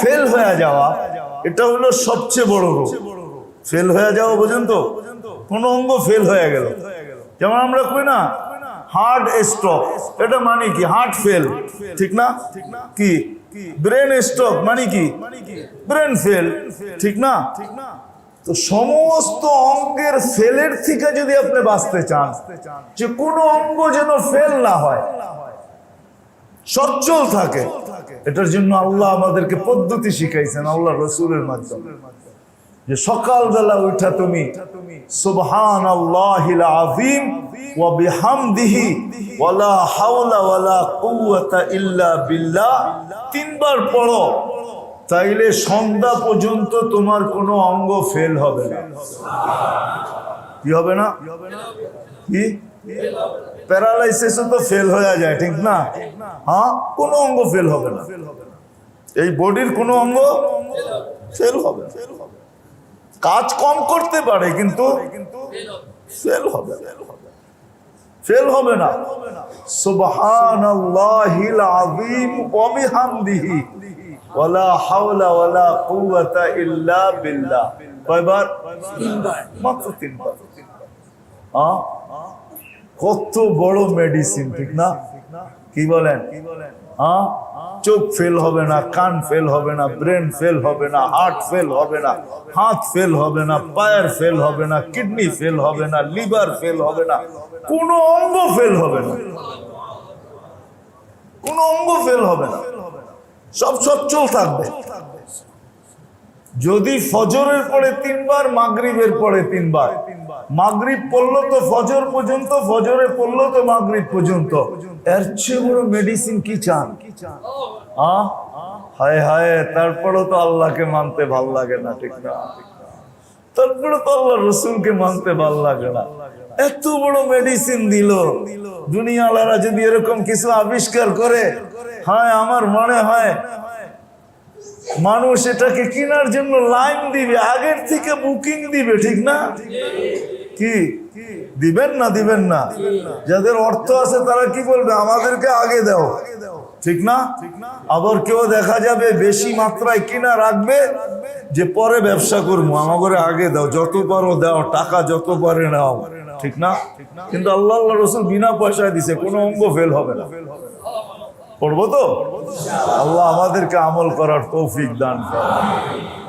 Fail হয়ে যাওয়া, এটা হলো সবচেয়ে বড় রোগ। ফেল হয়ে যাওয়া বোঝেন তো? কোন অঙ্গ ফেল হয়ে গেল। যেমন আমরা কই না হার্ট স্ট্রোক এটা মানে কি? হার্ট ফেল ঠিক না? কি? ব্রেন স্ট্রোক মানে কি? ব্রেন ফেল ঠিক না? তো সমস্ত অঙ্গের ফেলের থেকে যদি আপনি বাঁচতে চান, যে কোনো অঙ্গ যেন ফেল না হয়, সচ্ছল থাকে। এটার জন্য আল্লাহ আমাদেরকে পদ্ধতি শিখাইছেন, আল্লাহ রসুলের মাধ্যমে। যে সকালবেলা উঠা তুমি সুবহান আল্লাহিল ওয়া বিহামদিহি ওয়ালা হাওলা ওয়ালা কুওয়াতা ইল্লা বিল্লাহ। তিনবার পড়ো, তাইলে সন্ধ্যা পর্যন্ত তোমার কোনো অঙ্গ ফেল হবে না। কি হবে না? কি? প্যারালাইসিসও তো ফেল হয়ে যায়, ঠিক না? হ্যাঁ? কোনো অঙ্গ ফেল হবে না। এই বডির কোনো অঙ্গ ফেল হবে। কাজ কম করতে পারে, কিন্তু ফেল হবে ফেল হবে না। সুবহানাল্লাহিল আযীম ওয়া বিহামদিহি। হ্যাঁ কত বড় মেডিসিন ঠিক না কি বলেন হ্যাঁ চোখ ফেল হবে না কান ফেল হবে না ব্রেন ফেল হবে না হার্ট ফেল হবে না হাত ফেল হবে না পায়ের ফেল হবে না কিডনি ফেল হবে না লিভার ফেল হবে না কোনো অঙ্গ ফেল হবে না কোনো অঙ্গ ফেল হবে না সব সচ্ছল থাকবে। যদি ফজরের পরে তিনবার, মাগরিবের পরে তিনবার। মাগরিব পড়ল তো ফজর পর্যন্ত, ফজরে পড়ল তো মাগরিব পর্যন্ত। এর চেয়ে বড় মেডিসিন কি চান? আহ? হায় হায়, তারপরেও তো আল্লাহকে মানতে ভালো লাগে না, ঠিক না? তারপরে তো আল্লাহ রসুলকে মানতে ভালো লাগে না। এত বড় মেডিসিন দিল। দুনিয়ালারা যদি এরকম কিছু আবিষ্কার করে। হয়, আমার মনে হয় মানুষ এটাকে কেনার জন্য লাইন দিবে, আগের থেকে বুকিং দিবে, ঠিক না? কি? দিবেন না দিবেন না। যাদের অর্থ আছে তারা কি বলবে? আমাদেরকে আগে দাও। ঠিক না? আবার কেউ দেখা যাবে বেশি মাত্রায় কিনা রাখবে যে পরে ব্যবসা করব। আমাকে আগে দাও যত পারো দাও টাকা যত পারে নাও। ঠিক না? কিন্তু আল্লাহ আল্লাহ রসুল বিনা পয়সায় দিছে কোনো অঙ্গ ফেল হবে না। পড়ব তো? আল্লাহ আমাদেরকে আমল করার তৌফিক দান করে